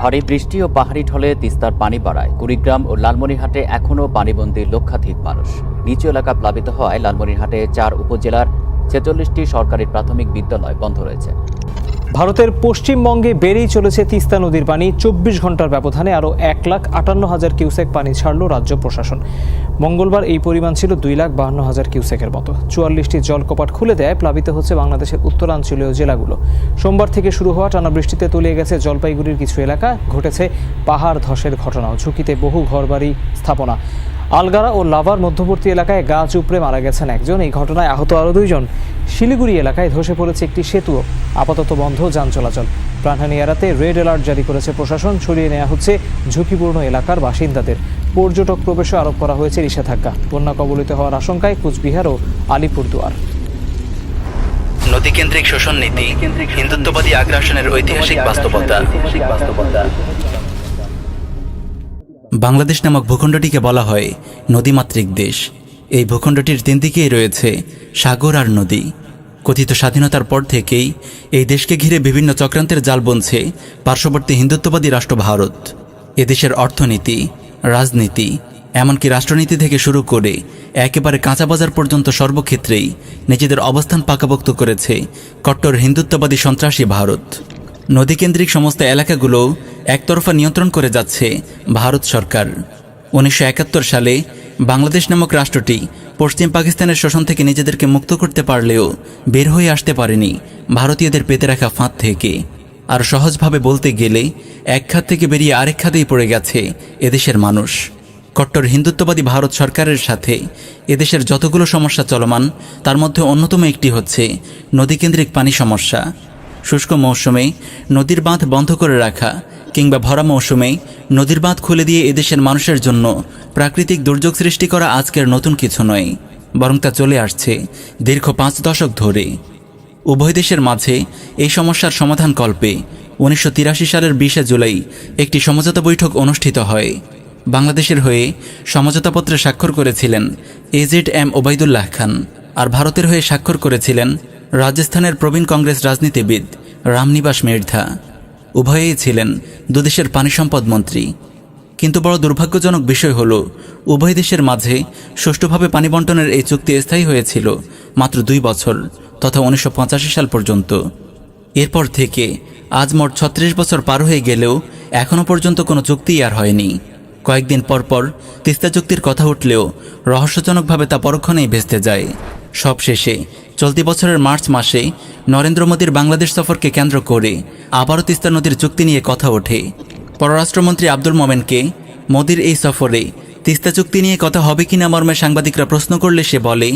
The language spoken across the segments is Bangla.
ভারী বৃষ্টি ও পাহাড়ি ঢলে তিস্তার পানি বাড়ায় কুড়িগ্রাম ও লালমনিরহাটে এখনও পানিবন্দী লক্ষাধিক মানুষ। নিচু এলাকা প্লাবিত হওয়ায় লালমনিরহাটে চার উপজেলার ছেচল্লিশটি সরকারি প্রাথমিক বিদ্যালয় বন্ধ রয়েছে। ভারতের পশ্চিমবঙ্গে বেড়েই চলেছে তিস্তা নদীর পানি। চব্বিশ ঘণ্টার ব্যবধানে আরও এক লাখ আটান্ন হাজার কিউসেক পানি ছাড়ল রাজ্য প্রশাসন। মঙ্গলবার এই পরিমাণ ছিল দুই লাখ বাহান্ন হাজার কিউসেকের মতো। চুয়াল্লিশটি জলকপাট খুলে দেয়, প্লাবিত হচ্ছে বাংলাদেশের উত্তরাঞ্চলীয় জেলাগুলো। সোমবার থেকে শুরু হওয়া টানা বৃষ্টিতে তলিয়ে গেছে জলপাইগুড়ির কিছু এলাকা। ঘটেছে পাহাড় ধসের ঘটনাও, ঝুঁকিতে বহু ঘরবাড়ি স্থাপনা। আলগারা ও লাভার মধ্যবর্তী এলাকায় গাছ উপড়ে মারা গেছেন একজন। এই ঘটনায় আহত আরও দুইজন। শিলিগুড়ি এলাকায় ধসে পড়েছে একটি সেতুও আপাতত বন্ধ যান চলাচল। প্রাণহানি এড়াতে রেড অ্যালার্ট জারি করেছে প্রশাসন। সরিয়ে নেওয়া হচ্ছে ঝুঁকিপূর্ণ এলাকার বাসিন্দাদের। পর্যটক প্রবেশে আরোপ করা হয়েছে নিষেধাজ্ঞা। বন্যা কবলিত হওয়ার আশঙ্কায় কুচবিহার ও আলিপুরদুয়ার। নদীকেন্দ্রিক শোষণ নীতি, হিন্দুত্ববাদী আগ্রাসনের ঐতিহাসিক বাস্তবতা। বাংলাদেশ নামক ভূখণ্ডটিকে বলা হয় নদীমাতৃক দেশ। এই ভূখণ্ডটির তিন দিকেই রয়েছে সাগর আর নদী। কথিত স্বাধীনতার পর থেকেই এই দেশকে ঘিরে বিভিন্ন চক্রান্তের জাল বুনছে পার্শ্ববর্তী হিন্দুত্ববাদী রাষ্ট্র ভারত। এদেশের অর্থনীতি, রাজনীতি, এমনকি রাষ্ট্রনীতি থেকে শুরু করে একেবারে কাঁচা বাজার পর্যন্ত সর্বক্ষেত্রেই নিজেদের অবস্থান পাকাপোক্ত করেছে কট্টর হিন্দুত্ববাদী সন্ত্রাসী ভারত। নদীকেন্দ্রিক সমস্ত এলাকাগুলো একতরফা নিয়ন্ত্রণ করে যাচ্ছে ভারত সরকার। উনিশশো একাত্তর সালে বাংলাদেশ নামক রাষ্ট্রটি পশ্চিম পাকিস্তানের শোষণ থেকে নিজেদেরকে মুক্ত করতে পারলেও বের হয়ে আসতে পারেনি ভারতীয়দের পেতে রাখা ফাঁদ থেকে। আর সহজভাবে বলতে গেলে, এক খাত থেকে বেরিয়ে আরেক খাতেই পড়ে গেছে এদেশের মানুষ। কট্টর হিন্দুত্ববাদী ভারত সরকারের সাথে এদেশের যতগুলো সমস্যা চলমান, তার মধ্যে অন্যতম একটি হচ্ছে নদীকেন্দ্রিক পানি সমস্যা। শুষ্ক মৌসুমে নদীর বাঁধ বন্ধ করে রাখা কিংবা ভরা মৌসুমে নদীর বাঁধ খুলে দিয়ে এদেশের মানুষের জন্য প্রাকৃতিক দুর্যোগ সৃষ্টি করা আজকের নতুন কিছু নয়, বরং তা চলে আসছে দীর্ঘ পাঁচ দশক ধরে। উভয় দেশের মাঝে এই সমস্যার সমাধান কল্পে উনিশশো তিরাশি সালের বিশে জুলাই একটি সমঝোতা বৈঠক অনুষ্ঠিত হয়। বাংলাদেশের হয়ে সমঝোতাপত্রে স্বাক্ষর করেছিলেন A Z M Obaidullah Khan আর ভারতের হয়ে স্বাক্ষর করেছিলেন রাজস্থানের প্রবীণ কংগ্রেস রাজনীতিবিদ রামনিবাস মির্ধা। উভয়েই ছিলেন দুদেশের পানি সম্পদ মন্ত্রী। কিন্তু বড় দুর্ভাগ্যজনক বিষয় হল, উভয় দেশের মাঝে সুষ্ঠুভাবে পানি বন্টনের এই চুক্তি স্থায়ী হয়েছিল মাত্র দুই বছর, তথা উনিশশো পঁচাশি সাল পর্যন্ত। এরপর থেকে আজ মোট ছত্রিশ বছর পার হয়ে গেলেও এখনও পর্যন্ত কোনো চুক্তিই আর হয়নি। কয়েকদিন পর পর তিস্তা চুক্তির কথা উঠলেও রহস্যজনকভাবে তা পরক্ষণেই ভেস্তে যায়। সবশেষে। চলতি বছরের মার্চ মাসে নরেন্দ্র মোদীর বাংলাদেশ সফরকে কেন্দ্র করে আবারও তিস্তা নদীর চুক্তি নিয়ে কথা ওঠে। পররাষ্ট্রমন্ত্রী আব্দুল মোমেনকে মোদীর এই সফরে তিস্তা চুক্তি নিয়ে কথা হবে কিনা মর্মে সাংবাদিকরা প্রশ্ন করলে সে বলে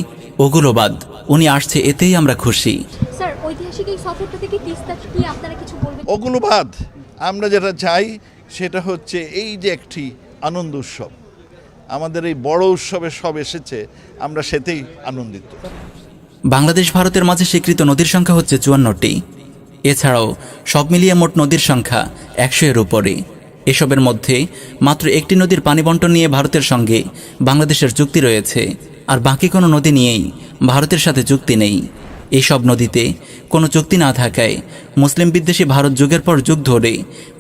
ওগুলো বাদ উনি আসছে এতেই আমরা খুশি। স্যার ঐতিহাসিক এই সফরটা থেকে তিস্তা কি আপনারা কিছু বলবেন? ওগুলো বাদ আমরা যেটা চাই সেটা হচ্ছে এই যে একটি আনন্দ উৎসব। আমাদের এই বড় উৎসবে সব এসেছে, আমরা সেতেই আনন্দিত। বাংলাদেশ ভারতের মাঝে স্বীকৃত নদীর সংখ্যা হচ্ছে চুয়ান্নটি। এছাড়াও সব মিলিয়ে মোট নদীর সংখ্যা একশো এর উপরে। এসবের মধ্যে মাত্র একটি নদীর পানি বন্টন নিয়ে ভারতের সঙ্গে বাংলাদেশের চুক্তি রয়েছে, আর বাকি কোনো নদী নিয়েই ভারতের সাথে চুক্তি নেই। এইসব নদীতে কোনো চুক্তি না থাকায় মুসলিম বিদ্বেষী ভারত যুগের পর যুগ ধরে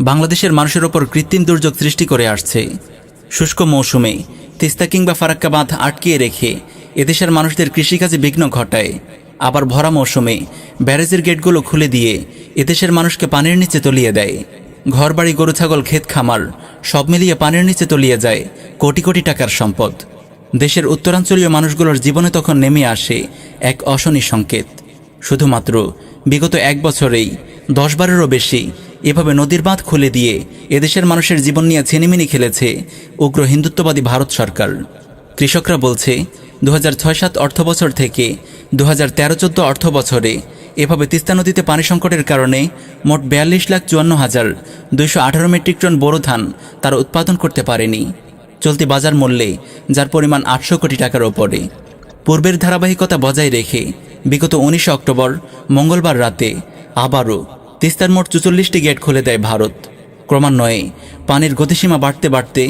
বাংলাদেশের মানুষের ওপর কৃত্রিম দুর্যোগ সৃষ্টি করে আসছে। শুষ্ক মৌসুমে তিস্তা কিংবা ফারাক্কা বাঁধ আটকিয়ে রেখে এদেশের মানুষদের কৃষিকাজে বিঘ্ন ঘটায়। আবার ভরা মৌসুমে ব্যারেজের গেটগুলো খুলে দিয়ে এদেশের মানুষকে পানির নিচে তলিয়ে দেয়। ঘরবাড়ি, গরু, ছাগল, ক্ষেত, খামার সব মিলিয়ে পানির নিচে তলিয়ে যায় কোটি কোটি টাকার সম্পদ। দেশের উত্তরাঞ্চলীয় মানুষগুলোর জীবনে তখন নেমে আসে এক অশনি সংকেত। শুধুমাত্র বিগত এক বছরেই দশ বারেরও বেশি এভাবে নদীর বাঁধ খুলে দিয়ে এদেশের মানুষের জীবন নিয়ে ছিনিমিনি খেলেছে উগ্র হিন্দুত্ববাদী ভারত সরকার। কৃষকরা বলছে দু হাজার ছয় সাত অর্থ বছর থেকে দু হাজার তেরো চোদ্দ অর্থ বছরে এভাবে তিস্তা নদীতে পানি সংকটের কারণে মোট বিয়াল্লিশ লাখ চুয়ান্ন হাজার দুইশো আঠারো মেট্রিক টন বোরো ধান তারা উৎপাদন করতে পারেনি। চলতি বাজার মূল্যে, যার পরিমাণ আটশো কোটি টাকার ওপরে। পূর্বের ধারাবাহিকতা বজায় রেখে বিগত উনিশে অক্টোবর মঙ্গলবার রাতে আবারও তিস্তার মোট চুচল্লিশটি গেট খুলে দেয় ভারত। ক্রমান্বয়ে পানির গতিসীমা বাড়তে বাড়তে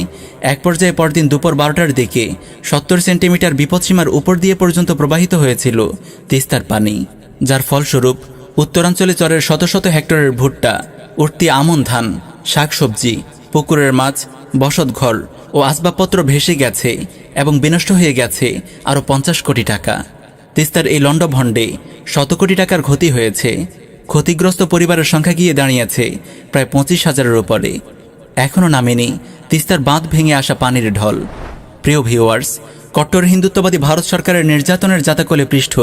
এক পর্যায়ে পরদিন দুপুর বারোটার দিকে সত্তর সেন্টিমিটার বিপদসীমার উপর দিয়ে পর্যন্ত প্রবাহিত হয়েছিল তিস্তার পানি, যার ফলস্বরূপ উত্তরাঞ্চলে চরের শত শত হেক্টরের ভুট্টা, উঠতি আমন ধান, শাকসবজি, পুকুরের মাছ বসতঘর ও আসবাবপত্র ভেসে গেছে এবং বিনষ্ট হয়ে গেছে আরও পঞ্চাশ কোটি টাকা। তিস্তার এই লণ্ডভণ্ডে শত কোটি টাকার ক্ষতি হয়েছে ক্ষতিগ্রস্ত পরিবারের সংখ্যা গিয়ে দাঁড়িয়েছে, প্রায় পঁচিশ হাজারের উপরে। এখনও নামেনি, তিস্তার বাঁধ ভেঙে আসা পানির ঢল। প্রিয় ভিউয়ার্স, কট্টর হিন্দুত্ববাদী ভারত সরকারের নির্যাতনের জাতাকলে পৃষ্ঠ,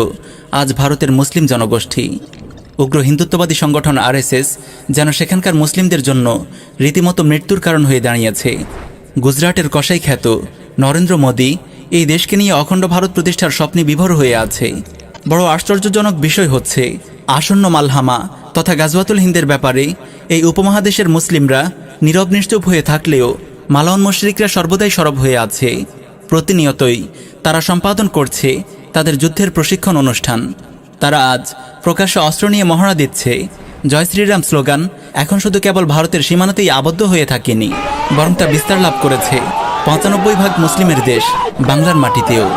আজ ভারতের মুসলিম জনগোষ্ঠী। উগ্র হিন্দুত্ববাদী সংগঠন আরএসএস যেন সেখানকার মুসলিমদের জন্য রীতিমতো মৃত্যুর কারণ হয়ে দাঁড়িয়েছে। গুজরাটের কসাই খ্যাত নরেন্দ্র মোদী এই দেশকে নিয়ে অখণ্ড ভারত প্রতিষ্ঠার স্বপ্নে বিভোর হয়ে আছে। বড় আশ্চর্যজনক বিষয় হচ্ছে আসন্ন মালহামা তথা গাজওয়াতুল হিন্দের ব্যাপারে এই উপমহাদেশের মুসলিমরা নীরব নিশ্চুপ হয়ে থাকলেও মালাউন মুশরিকরা সর্বদাই সরব হয়ে আছে। প্রতিনিয়তই তারা সম্পাদন করছে তাদের যুদ্ধের প্রশিক্ষণ অনুষ্ঠান। তারা আজ প্রকাশ্যে অস্ত্র নিয়ে মহড়া দিচ্ছে। জয় শ্রীরাম স্লোগান, এখন শুধু কেবল ভারতের সীমানাতেই আবদ্ধ হয়ে থাকেনি, বরং তা বিস্তার লাভ করেছে। পঁচানব্বই ভাগ মুসলিমের দেশ বাংলার মাটিতেও।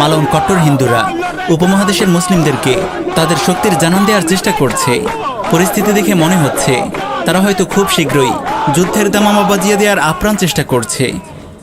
মালন কট্টর হিন্দুরা উপমহাদেশের মুসলিমদেরকে তাদের শক্তির জানান দেওয়ার চেষ্টা করছে। পরিস্থিতি দেখে মনে হচ্ছে, তারা হয়তো খুব শীঘ্রই যুদ্ধের দামামা বাজিয়ে দেওয়ার আপ্রাণ চেষ্টা করছে।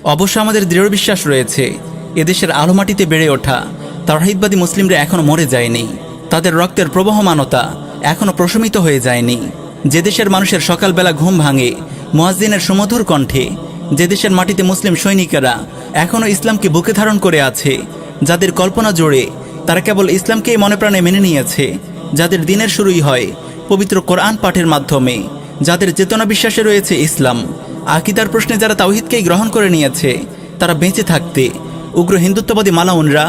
অবশ্য আমাদের দৃঢ় বিশ্বাস রয়েছে, এদেশের আলো মাটিতে বেড়ে ওঠা তাওহিদবাদী মুসলিমরা এখনও মরে যায়নি। তাদের রক্তের প্রবহমানতা এখনও প্রশমিত হয়ে যায়নি। যে দেশের মানুষের সকালবেলা ঘুম ভাঙে, মুয়াজ্জিনের সুমধুর কণ্ঠে, যে দেশের মাটিতে মুসলিম সৈনিকেরা এখনও ইসলামকে বুকে ধারণ করে আছে, যাদের কল্পনা জোড়ে তারা কেবল ইসলামকেই মনে প্রাণে মেনে নিয়েছে, যাদের দিনের শুরুই হয় পবিত্র কোরআন পাঠের মাধ্যমে, যাদের চেতনা বিশ্বাসে রয়েছে ইসলাম। আকিদার প্রশ্নে যারা তাওহিদকেই গ্রহণ করে নিয়েছে, তারা বেঁচে থাকতে উগ্র হিন্দুত্ববাদী মালাউনরা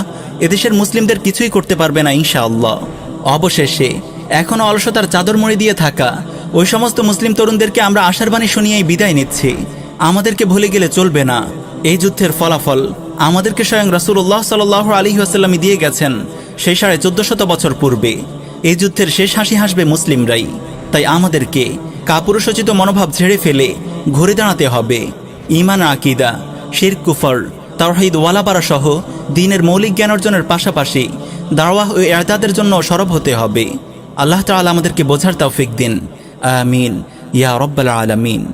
এদেশের মুসলিমদের কিছুই করতে পারবে না ইনশাআল্লাহ। অবশেষে, এখনও অলসতার চাদর মুড়ি দিয়ে থাকা ওই সমস্ত মুসলিম তরুণদেরকে আমরা আশার বাণী শুনিয়েই বিদায় নিচ্ছি। আমাদেরকে ভুলে গেলে চলবে না। এই যুদ্ধের ফলাফল আমাদেরকে স্বয়ং রাসূলুল্লাহ সাল্লাহ আলী আসাল্লামী দিয়ে গেছেন সেই সাড়ে চোদ্দশত বছর পূর্বে। এই যুদ্ধের শেষ হাসি হাসবে মুসলিমরাই। তাই আমাদেরকে কাপুরুষোচিত মনোভাব ঝেড়ে ফেলে ঘুরে দাঁড়াতে হবে। ইমান আকিদা শির কুফর, তাওহিদ, ওয়ালাপাড়া সহ দিনের মৌলিক জ্ঞান অর্জনের পাশাপাশি দাওয়াহ ও এরতাদের জন্য সরব হতে হবে। আল্লাহ তাআলা আমাদেরকে বোঝার তৌফিক দিন। আমিন। ইয়া রব্বাল আলামিন।